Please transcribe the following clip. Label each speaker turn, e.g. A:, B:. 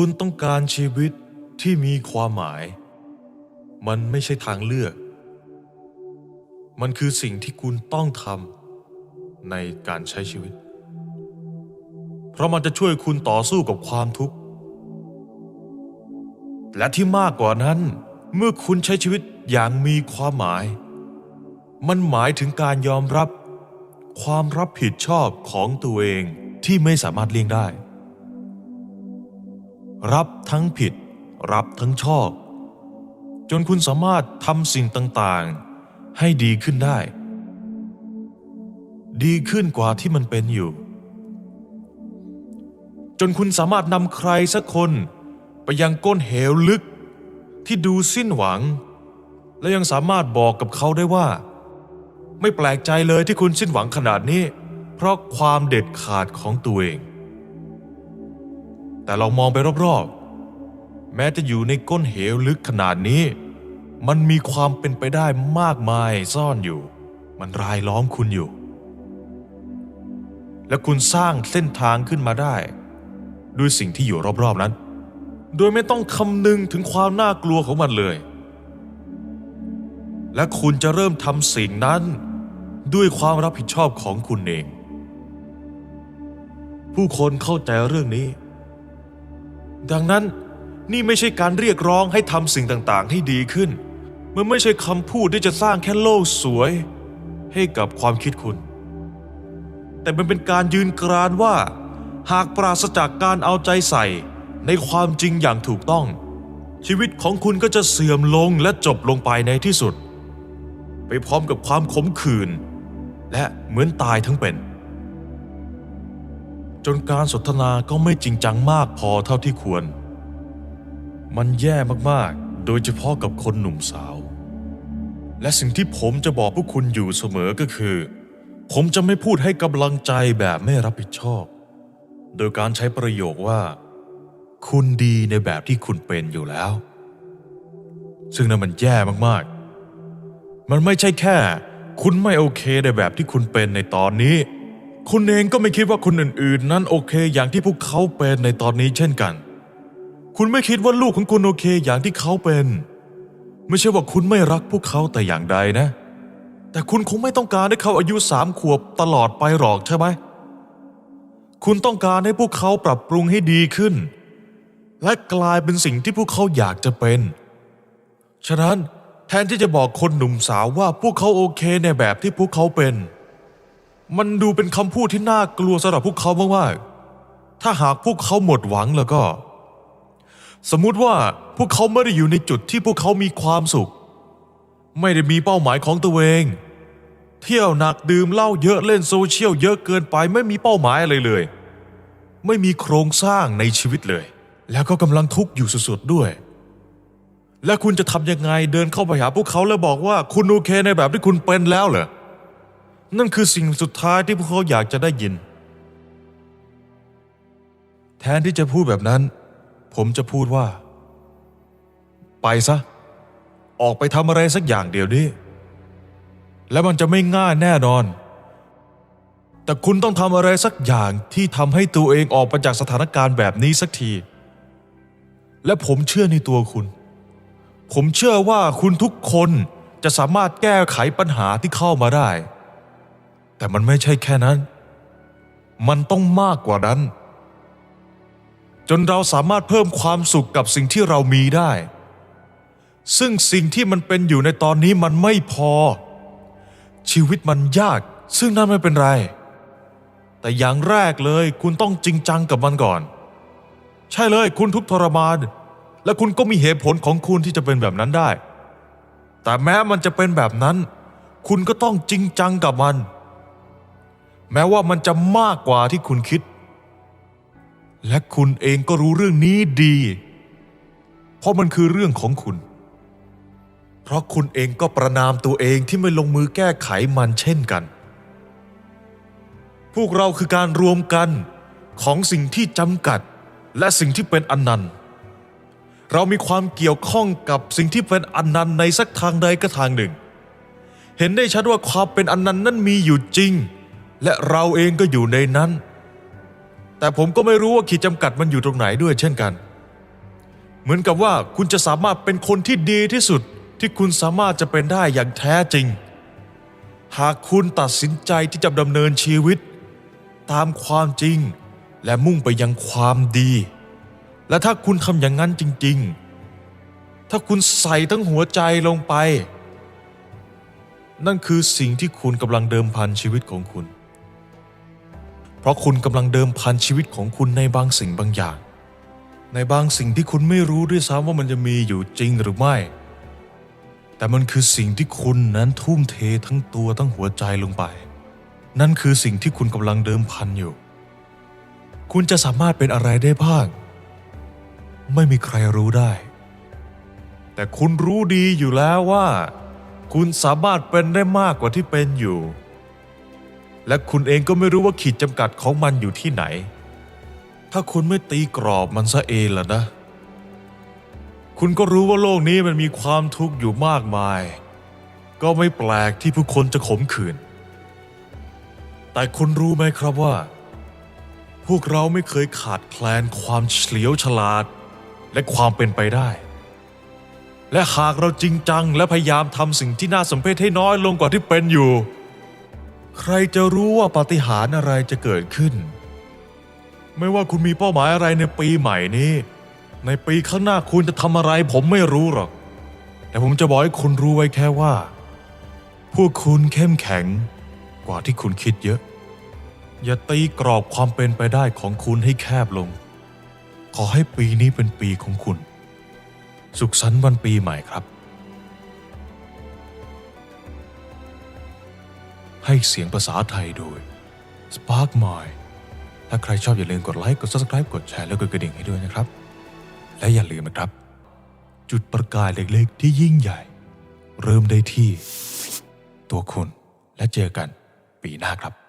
A: คุณต้องการชีวิตที่มีความหมาย มันไม่ใช่ทางเลือก มันคือสิ่งที่คุณต้องทำในการใช้ชีวิต เพราะมันจะช่วยคุณต่อสู้กับความทุกข์ และที่มากกว่านั้น เมื่อคุณใช้ชีวิตอย่างมีความหมาย มันหมายถึงการยอมรับ ความรับผิดชอบของตัวเองที่ไม่สามารถเลี่ยงได้ รับทั้งผิด รับทั้งชอบ จนคุณสามารถทำสิ่งต่างๆ ให้ดีขึ้นได้ ดีขึ้นกว่าที่มันเป็นอยู่ จนคุณสามารถนำใครสักคนไปยังก้นเหวลึกที่ดูสิ้นหวัง และยังสามารถบอกกับเขาได้ว่า ไม่แปลกใจเลยที่คุณสิ้นหวังขนาดนี้ เพราะความเด็ดขาดของตัวเอง แต่เรามองไปรอบๆ แม้จะอยู่ในก้นเหวลึกขนาดนี้ มันมีความเป็นไปได้มากมายซ่อนอยู่ มันรายล้อมคุณอยู่ และคุณสร้างเส้นทางขึ้นมาได้ ด้วยสิ่งที่อยู่รอบๆนั้น โดยไม่ต้องคำนึงถึงความน่ากลัวของมันเลย และคุณจะเริ่มทำสิ่งนั้นด้วยความรับผิดชอบของคุณเอง ผู้คนเข้าใจเรื่องนี้ ดังนั้นนี่ไม่ใช่การเรียกร้องให้ทำสิ่งต่างๆ ให้ดีขึ้น มันไม่ใช่คำพูดที่จะสร้างแค่โลกสวย ให้กับความคิดคุณ แต่มันเป็นการยืนกรานว่า หากปราศจากการเอาใจใส่ในความจริงอย่างถูกต้อง ชีวิตของคุณก็จะเสื่อมลงและจบลงไปในที่สุด ไปพร้อมกับความขมขื่นและเหมือนตายทั้งเป็น จนการสนทนาก็ไม่จริงจังมากพอเท่าที่ควร มันแย่มากๆ โดยเฉพาะกับคนหนุ่มสาว และสิ่งที่ผมจะบอกพวกคุณอยู่เสมอก็คือ ผมจะไม่พูดให้กำลังใจแบบไม่รับผิดชอบ โดยการใช้ประโยคว่า คุณดีในแบบที่คุณเป็นอยู่แล้ว ซึ่งนั่นมันแย่มากๆ มันไม่ใช่แค่ คุณไม่โอเคในแบบที่คุณเป็นในตอนนี้ คุณเองก็ไม่คิดว่าคนอื่นๆ นั้นโอเค อย่างที่พวกเขาเป็นในตอนนี้เช่นกัน คุณไม่คิดว่าลูกของคุณโอเค อย่างที่เขาเป็น ไม่ใช่ว่าคุณไม่รักพวกเขาแต่อย่างใดนะ แต่คุณคงไม่ต้องการให้เขาอายุสามขวบตลอดไปหรอกใช่ไหม คุณต้องการให้พวกเขาปรับปรุงให้ดีขึ้น และกลายเป็นสิ่งที่พวกเขาอยากจะเป็น ฉะนั้นแทนที่จะบอกคนหนุ่มสาวว่าพวกเขาโอเคในแบบที่พวกเขาเป็น มันดูเป็นคำพูดที่น่ากลัวสำหรับพวกเขามากๆ ถ้าหากพวกเขาหมดหวังแล้วก็ สมมุติว่าพวกเขาไม่ได้อยู่ในจุดที่พวกเขามีความสุข ไม่ได้มีเป้าหมายของตัวเอง เที่ยวหนักดื่มเหล้าเยอะเล่นโซเชียลเยอะเกินไปไม่มีเป้าหมายอะไรเลย ไม่มีโครงสร้างในชีวิตเลย แล้วก็กำลังทุกข์อยู่สุดๆด้วย และคุณจะทำยังไงเดินเข้าไปหาพวกเขาแล้วบอกว่าคุณโอเคในแบบที่คุณเป็นแล้วเหรอ นั่นคือสิ่งสุดท้ายที่พวกเขาอยากจะได้ยิน แทนที่จะพูดแบบนั้น ผมจะพูดว่า ไปซะ ออกไปทำอะไรสักอย่างเดียวนี้ และมันจะไม่ง่ายแน่นอน แต่คุณต้องทำอะไรสักอย่างที่ทำให้ตัวเองออกมาจากสถานการณ์แบบนี้สักที และผมเชื่อในตัวคุณ ผมเชื่อว่าคุณทุกคนจะสามารถแก้ไขปัญหาที่เข้ามาได้ แต่มันไม่ใช่แค่นั้น มันต้องมากกว่านั้น จนเราสามารถเพิ่มความสุขกับสิ่งที่เรามีได้ ซึ่งสิ่งที่มันเป็นอยู่ในตอนนี้มันไม่พอ ชีวิตมันยาก ซึ่งนั่นไม่เป็นไร แต่อย่างแรกเลยคุณต้องจริงจังกับมันก่อน ใช่เลยคุณทุกทรมาน และคุณก็มีเหตุผลของคุณที่จะเป็นแบบนั้นได้ แต่แม้มันจะเป็นแบบนั้น คุณก็ต้องจริงจังกับมัน แม้ว่ามันจะมากกว่าที่คุณคิด และคุณเองก็รู้เรื่องนี้ดี เพราะมันคือเรื่องของคุณ เพราะคุณเองก็ประนามตัวเองที่ไม่ลงมือแก้ไขมันเช่นกัน พวกเราคือการรวมกันของสิ่งที่จำกัดและสิ่งที่เป็นอนันต์ เรามีความเกี่ยวข้องกับสิ่งที่เป็นอนันต์ในสักทางใดก็ทางหนึ่ง เห็นได้ชัดว่าความเป็นอนันต์นั้นมีอยู่จริง และเราเองก็อยู่ในนั้น แต่ผมก็ไม่รู้ว่าขีดจำกัดมันอยู่ตรงไหนด้วยเช่นกัน เหมือนกับว่าคุณจะสามารถเป็นคนที่ดีที่สุดที่คุณสามารถจะเป็นได้อย่างแท้จริง หากคุณตัดสินใจที่จะดำเนินชีวิต ตามความจริง และมุ่งไปยังความดี และถ้าคุณทำอย่างนั้นจริง ๆ ถ้าคุณใส่ทั้งหัวใจลงไป นั่นคือสิ่งที่คุณกำลังเดิมพันชีวิตของคุณ ราะคุณกำลังเดิมพันชีวิตของคุณในบางสิ่งบางอย่าง ในบางสิ่งที่คุณไม่รู้ด้วยซ้ำว่ามันจะมีอยู่จริงหรือไม่ แต่มันคือสิ่งที่คุณนั้นทุ่มเททั้งตัวทั้งหัวใจลงไป นั่นคือสิ่งที่คุณกำลังเดิมพันอยู่ คุณจะสามารถเป็นอะไรได้บ้าง ไม่มีใครรู้ได้ แต่คุณรู้ดีอยู่แล้วว่า คุณสามารถเป็นได้มากกว่าที่เป็นอยู่ และคุณเองก็ไม่รู้ว่าขีดจำกัดของมันอยู่ที่ไหน ถ้าคุณไม่ตีกรอบมันซะเองล่ะนะ คุณก็รู้ว่าโลกนี้มันมีความทุกข์อยู่มากมาย ก็ไม่แปลกที่ผู้คนจะขมขื่น แต่คุณรู้ไหมครับว่า พวกเราไม่เคยขาดแคลนความเฉลียวฉลาด และความเป็นไปได้ และหากเราจริงจังและพยายามทำสิ่งที่น่าสมเพชให้น้อยลงกว่าที่เป็นอยู่ ใครจะรู้ว่าปาฏิหาริย์อะไรจะเกิดขึ้น ไม่ว่าคุณมีเป้าหมายอะไรในปีใหม่นี้ ในปีข้างหน้าคุณจะทำอะไรผมไม่รู้หรอก แต่ผมจะบอกให้คุณรู้ไว้แค่ว่า พวกคุณเข้มแข็งกว่าที่คุณคิดเยอะ อย่าตีกรอบความเป็นไปได้ของคุณให้แคบลง ขอให้ปีนี้เป็นปีของคุณ สุขสันต์วันปีใหม่ครับ ให้เสียงภาษาไทยโดย Spark Mind ถ้าใครชอบอย่าลืมกดไลค์กด Subscribe กดแชร์แล้วกดกระดิ่งให้ด้วยนะครับ และอย่าลืมนะครับ จุดประกายเล็กๆ ที่ยิ่งใหญ่ เริ่มได้ที่ ตัวคุณและเจอกันปีหน้าครับ